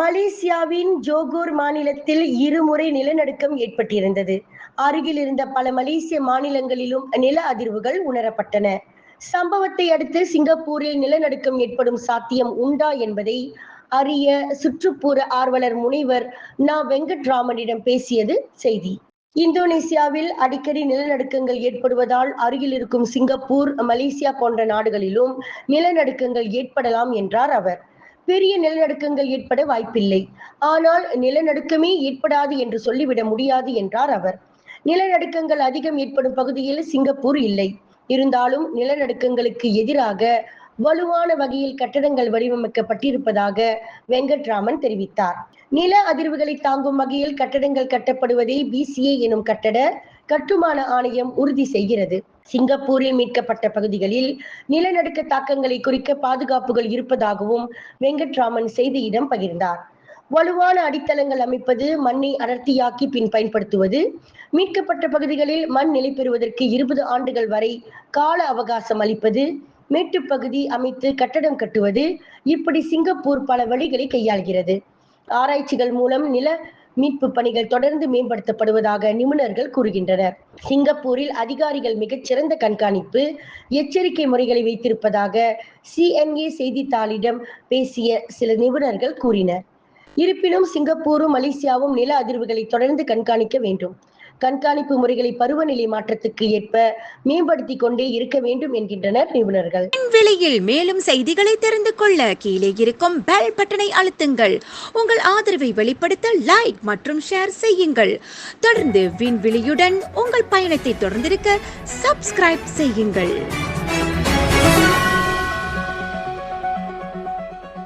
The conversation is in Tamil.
மலேசியாவின் ஜோகூர் மாநிலத்தில் இருமுறை நிலநடுக்கம் ஏற்பட்டிருந்தது. அருகில் இருந்த பல மலேசிய மாநிலங்களிலும் நில அதிர்வுகள் உணரப்பட்டன. சம்பவத்தை அடுத்து சிங்கப்பூரில் நிலநடுக்கம் ஏற்படும் சாத்தியம் உண்டா என்பதை அறிய சுற்றுப்புற ஆர்வலர் முனைவர் நா. வெங்கட்ராமனிடம் பேசியது செய்தி. இந்தோனேசியாவில் அடிக்கடி நிலநடுக்கங்கள் ஏற்படுவதால் அருகில் இருக்கும் சிங்கப்பூர் மலேசியா போன்ற நாடுகளிலும் நிலநடுக்கங்கள் ஏற்படலாம் என்றார் அவர். பெரிய நிலநடுக்கங்கள் ஏற்பட வாய்ப்பில்லை. ஆனால் நிலநடுக்கமே ஏற்படாது என்று சொல்லிவிட முடியாது என்றார் அவர். நிலநடுக்கங்கள் அதிகம் ஏற்படும் பகுதியில் சிங்கப்பூர் இல்லை. இருந்தாலும் நிலநடுக்கங்களுக்கு எதிராக வலுவான வகையில் கட்டடங்கள் வடிவமைக்கப்பட்டிருப்பதாக வெங்கட்ராமன் தெரிவித்தார். நில அதிர்வுகளை தாங்கும் வகையில் கட்டடங்கள் கட்டப்படுவதை பிசிஏ எனும் கட்டட கட்டுமான ஆணையம் உறுதி செய்கிறது. சிங்கப்பூரில் மீட்கப்பட்ட பகுதிகளில் நிலநடுக்க தாக்கங்களை குறிக்க பாதுகாப்புகள் இருப்பதாகவும் வெங்கட்ராமன் செய்தியிடம் பகிர்ந்தார். வலுவான அடித்தளங்கள் அமைப்பது மண்ணை அடர்த்தியாக்கி பின் பயன்படுத்துவது மீட்கப்பட்ட பகுதிகளில் மண் நிலை பெறுவதற்கு இருபது ஆண்டுகள் வரை கால அவகாசம் அளிப்பது மேட்டுப்பகுதி அமைத்து கட்டடம் கட்டுவது இப்படி சிங்கப்பூர் பல வழிகளை கையாள்கிறது. ஆராய்ச்சிகள் மூலம் நில மீட்பு பணிகள் தொடர்ந்து மேம்படுத்தப்படுவதாக நிபுணர்கள் கூறுகின்றனர். சிங்கப்பூரில் அதிகாரிகள் மிகச்சிறந்த கண்காணிப்பு எச்சரிக்கை முறைகளை வைத்திருப்பதாக சிஎன்ஏ செய்தித்தாளிடம் பேசிய சில நிபுணர்கள் கூறினர். இருப்பினும் சிங்கப்பூரும் மலேசியாவும் நில அதிர்வுகளை தொடர்ந்து கண்காணிக்க வேண்டும். கண்காணிப்பு முறைகளை பருவநிலை மாற்றத்துக்கு ஏற்ப மேம்படுத்திக் கொண்டே இருக்க வேண்டும் என்கின்றனர் நிபுணர்கள். விலையில் மேலும் செய்திகளை தெரிந்து கொள்ள கீழே இருக்கும் பெல் பட்டனை அழுத்துங்கள். உங்கள் ஆதரவை வெளிப்படுத்த லைக் மற்றும் ஷேர் செய்யுங்கள். தொடர்ந்து விண்வெளியுடன் உங்கள் பயணத்தை தொடர்ந்திருக்க சப்ஸ்கிரைப் செய்யுங்கள்.